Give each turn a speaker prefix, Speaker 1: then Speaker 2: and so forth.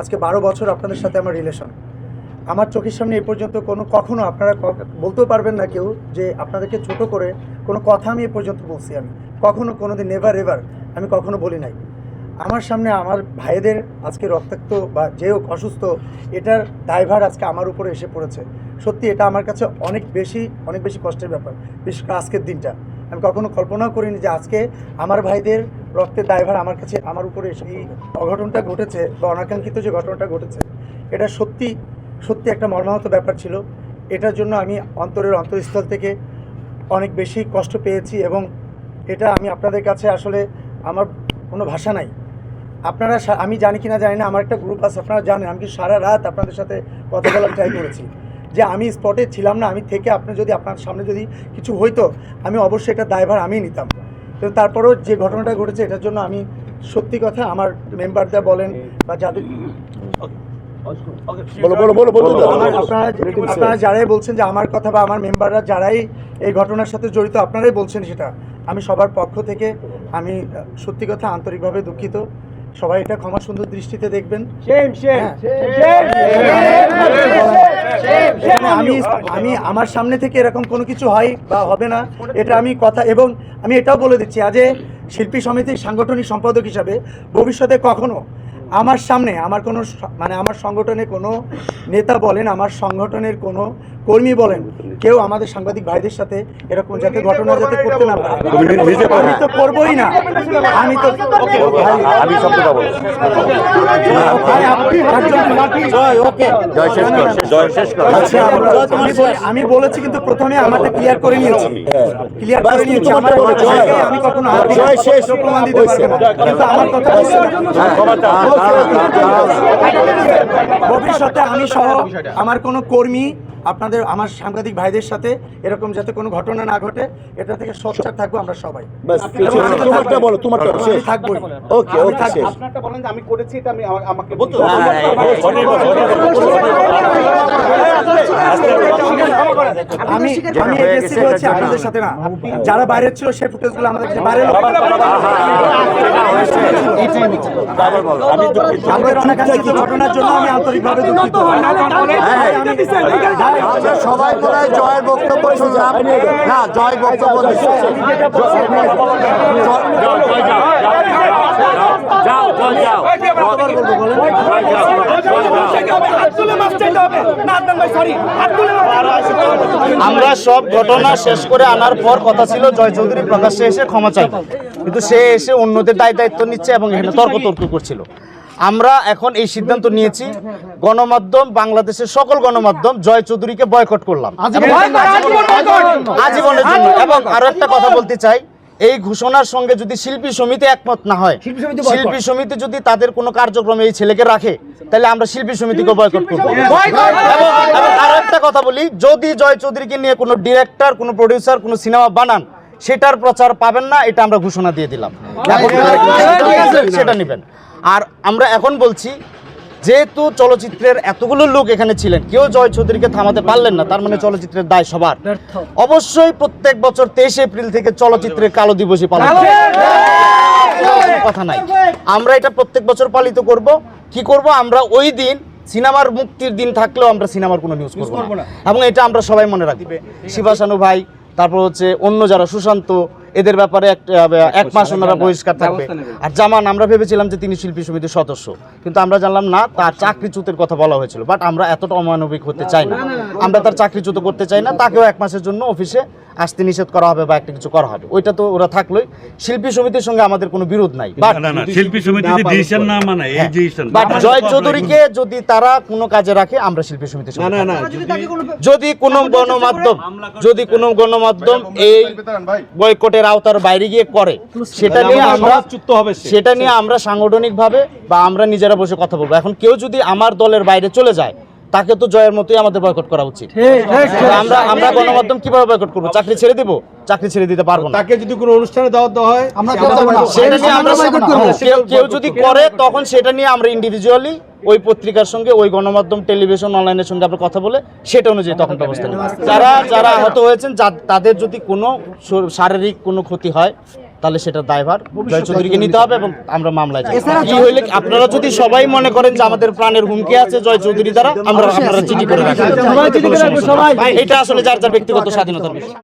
Speaker 1: আজকে বারো বছর আপনাদের সাথে আমার রিলেশন আমার চোখের সামনে এ পর্যন্ত কোনো কখনো আপনারা বলতেও পারবেন না কেউ যে আপনাদেরকে ছোট করে কোনো কথা আমি এ পর্যন্ত বলছি আমি। কখনো কোনো দিন নেভার এভার আমি কখনো বলি নাই। আমার সামনে আমার ভাইদের আজকে রক্তাক্ত বা যে হোক অসুস্থ, এটার দায়ভার আজকে আমার উপরে এসে পড়েছে। সত্যি এটা আমার কাছে অনেক বেশি অনেক বেশি কষ্টের ব্যাপার, বিশেষ করে আজকের দিনটা। আমি কখনো কল্পনাও করিনি যে আজকে আমার ভাইদের রক্তের দায়ভার আমার কাছে, আমার উপরে এই অঘটনটা ঘটেছে বা অনাকাঙ্ক্ষিত যে ঘটনাটা ঘটেছে। এটা সত্যি সত্যি একটা মর্মাহত ব্যাপার ছিল। এটার জন্য আমি অন্তরের অন্তরস্থল থেকে অনেক বেশি কষ্ট পেয়েছি এবং এটা আমি আপনাদের কাছে আসলে আমার কোনো ভাষা নাই। আপনারা আমি জানি কি না জানি না, আমার একটা গ্রুপ আছে, আপনারা জানেন, আমি সারা রাত আপনাদের সাথে কথা বলার ট্রাই করেছি। যে আমি স্পটে ছিলাম না আমি থেকে আপনি যদি আপনার সামনে যদি কিছু হইতো আমি অবশ্যই এটা দায়ভার আমিই নিতাম কিন্তু তারপরেও যে ঘটনাটা ঘটেছে এটার জন্য আমি সত্যি কথা আমার মেম্বারদের বলেন বা যাদের আপনারা যারাই বলছেন যে আমার কথা বা আমার মেম্বাররা যারাই এই ঘটনার সাথে জড়িত আপনারাই বলছেন সেটা আমি সবার পক্ষ থেকে আমি সত্যি কথা আন্তরিকভাবে দুঃখিত সবাই এটা ক্ষমা সুন্দর দৃষ্টিতে দেখবেন আমি আমি আমার সামনে থেকে এরকম কোনো কিছু হয় বা হবে না এটা আমি কথা এবং আমি এটাও বলে দিচ্ছি আজ এ শিল্পী সমিতির সাংগঠনিক সম্পাদক হিসাবে ভবিষ্যতে কখনো আমার সামনে আমার কোনো মানে আমার সংগঠনে কোনো নেতা বলেন আমার সংগঠনের কোনো কর্মী বলেন কেউ আমাদের সাংবাদিক ভাইদের সাথে এরকম যাতে ঘটনা যাতে করতে না পারে। আমি তো করবোই না। আমি তো
Speaker 2: আমি
Speaker 1: আমি বলেছি। কিন্তু প্রথমে আমারটা ক্লিয়ার করে নিয়েছি। ক্লিয়ার করে নিয়েছি। আমার আমি কখনো প্রমাণ দিতে পারবে না। কিন্তু আমার কথা ভবিষ্যতে আমি সহ আমার কোনো কর্মী আপনাদের আমার সাংবাদিক ভাইদের সাথে এরকম যাতে কোনো ঘটনা না ঘটে এটা থেকে সোচ্চার থাকব আমরা সবাই আমি
Speaker 2: তোমারটা বলো, তোমারটা শেষ।
Speaker 1: থাকবোই
Speaker 2: ওকে, ওকে, শেষ।
Speaker 3: আপনারটা বলেন যে আমি করেছি এটা আমি আমাকে বলতে
Speaker 1: আমি আমি হয়েছি আপনাদের সাথে না যারা বাইরে ছিল সেই ফুটেজগুলো আমাদের বাইরে ঘটনার জন্য
Speaker 4: সবাই মনে জয়ের বক্তব্য শুনলাম না জয় বক্তব্য দিচ্ছে
Speaker 3: আমরা সব ঘটনা শেষ করে আনার পর কথা ছিল জয় চৌধুরী প্রকাশ্যে এসে ক্ষমা চাইবে। কিন্তু সে এসে অন্যদের দায় দায়িত্ব নিচ্ছে এবং এখানে তর্ক তর্ক করছিল। আমরা এখন এই সিদ্ধান্ত নিয়েছি গণমাধ্যম বাংলাদেশের সকল গণমাধ্যম জয় চৌধুরীকে বয়কট করলাম। আজীবনের জন্য। এবং আরও একটা কথা বলতে চাই এই ঘোষণার সঙ্গে যদি শিল্পী সমিতি একমত না হয় শিল্পী সমিতি যদি তাদের কোনো কার্যক্রমে এই ছেলেকে রাখে তাহলে আমরা শিল্পী সমিতিকে বয়কট করব। এবং এবং আরও একটা কথা বলি যদি জয় চৌধুরীকে নিয়ে কোনো ডিরেক্টর কোনো প্রডিউসার কোনো সিনেমা বানান সেটার প্রচার পাবেন না এটা আমরা ঘোষণা দিয়ে দিলাম। সেটা নেবেন। আর আমরা এখন বলছি যেহেতু চলচ্চিত্রের এতগুলো লোক এখানে ছিলেন কেউ জয় চৌধুরীকে থামাতে পারলেন না তার মানে চলচ্চিত্রের দায় সবার। অবশ্যই প্রত্যেক বছর তেইশে এপ্রিল থেকে চলচ্চিত্রের কালো দিবসই পালন কথা নাই। আমরা এটা প্রত্যেক বছর পালিত করব। কি করব? আমরা ওই দিন সিনেমার মুক্তির দিন থাকলেও আমরা সিনেমার কোনো নিউজ করব না। এবং এটা আমরা সবাই মনে রাখবে। শিবাসানু ভাই তারপর হচ্ছে অন্য যারা সুশান্ত এদের ব্যাপারে এক- এক মাস ওনারা বহিষ্কার থাকবে। আর জামান আমরা ভেবেছিলাম যে তিনি শিল্পী সমিতির সদস্য কিন্তু আমরা জানলাম না তার চাকরিচ্যুতের কথা বলা হয়েছিল বাট আমরা এতটা অমানবিক হতে চাই না আমরা তার চাকরিচ্যুত করতে চাই না তাকেও এক মাসের জন্য অফিসে আসতে নিষেধ করা হবে বা একটা কিছু করা হবে। ওইটা তো ওরা থাকলোই। শিল্পী সমিতির সঙ্গে আমাদের কোনো বিরোধ নাই। বাট
Speaker 5: না না শিল্পী সমিতি যে ডিসিশন না মানে এই ডিসিশন
Speaker 3: বাট জয় চৌধুরীকে যদি তারা কোনো কাজে রাখে আমরা শিল্পী সমিতির সঙ্গে। যদি কোনো গণমাধ্যম যদি কোনো গণমাধ্যম এই বয়কটের আওতার বাইরে গিয়ে করে সেটা নিয়ে আমরা হবে সেটা নিয়ে আমরা সাংগঠনিকভাবে বা আমরা নিজেরা বসে কথা বলব। এখন কেউ যদি আমার দলের বাইরে চলে যায় তাকে তো জয়ের মতোই আমাদের বয়কট করা উচিত। আমরা আমরা গণমাধ্যম কীভাবে বয়কট করব? চাকরি ছেড়ে দিব? চাকরি ছেড়ে দিতে পারব না।
Speaker 6: তাকে যদি কোনো অনুষ্ঠানে দাওয়াত দেওয়া হয়
Speaker 3: কেউ যদি করে তখন সেটা নিয়ে আমরা ইন্ডিভিজুয়ালি ওই পত্রিকার সঙ্গে ওই গণমাধ্যম টেলিভিশন অনলাইনের সঙ্গে আমরা কথা বলে সেটা অনুযায়ী তখন ব্যবস্থা নেব। যারা যারা আহত হয়েছেন তাদের যদি কোনো শারীরিক কোনো ক্ষতি হয় তাহলে সেটা দায়ভার জয় চৌধুরীকে নিতে হবে এবং আমরা মামলায় যাই কি হইলে আপনারা যদি সবাই মনে করেন যে আমাদের প্রাণের হুমকি আছে জয় চৌধুরী দ্বারা আমরা আপনারা চিঠি করে রাখি। এটা আসলে যার যার ব্যক্তিগত স্বাধীনতার বিষয়।